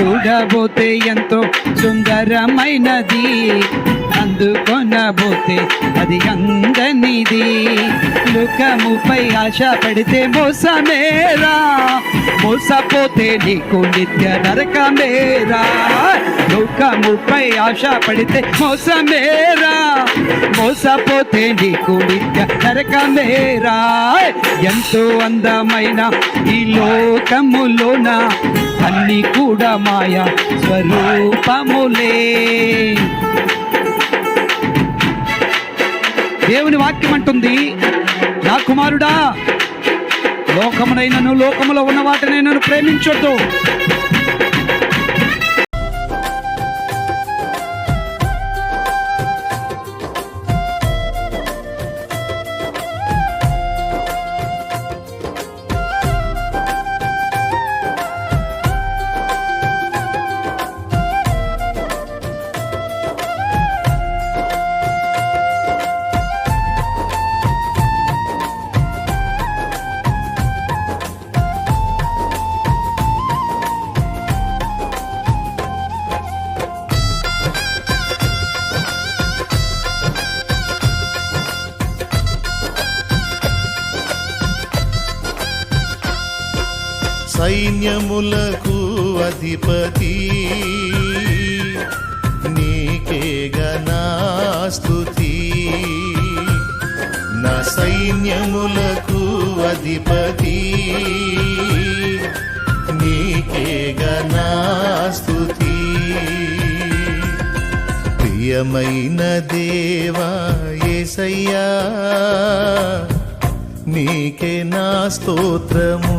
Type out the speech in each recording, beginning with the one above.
చూడబోతే ఎంతో సుందరమైనది. అందుకొనబోతే అది అందనిది. లుకముపై ఆశ పడితే మోసమేరా. మోసపోతే నీకు నిత్య నరకమేరా. లుకముపై ఆశ పడితే మోసమేరా. మోసపోతే నీకు నిత్య నరకమేరా. ఎంతో అందమైన ఈ లోకములోన అన్ని కూడా మాయ స్వరూపములే. దేవుని వాక్యం అంటుంది నా కుమారుడా లోకమునైనను లోకములో ఉన్న వాటినైనను ప్రేమించొద్దు. సైన్యములకు అధిపతి. నీకే గణాస్తుతి నా సైన్యములకు అధిపతి. నీకే గణాస్తుతి ప్రియమైన దేవా ఏసయ్యా నీకే నా స్తోత్రము.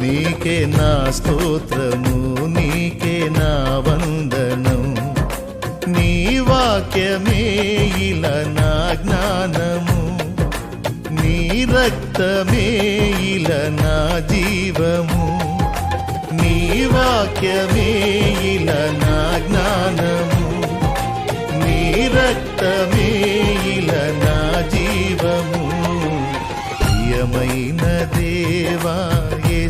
నీకే నా స్తోత్రము నీకే నా వందనం. నీ వాక్యమే ఇలా నా జ్ఞానము. నీ రక్తమే ఇలా నా జీవము. నీ వాక్యమే ఇలా నా జ్ఞానము. నీ రక్తమే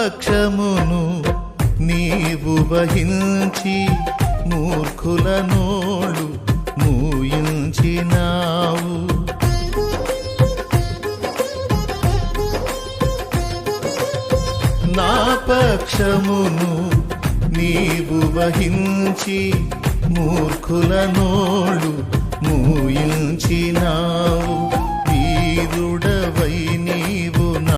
పక్షమును నీవు వహించి మూర్ఖుల నోళ్ళు మూయించినావు. నా పక్షమును నీవు వహించి మూర్ఖుల నోళ్ళు మూయించినావు. వీరుడవైన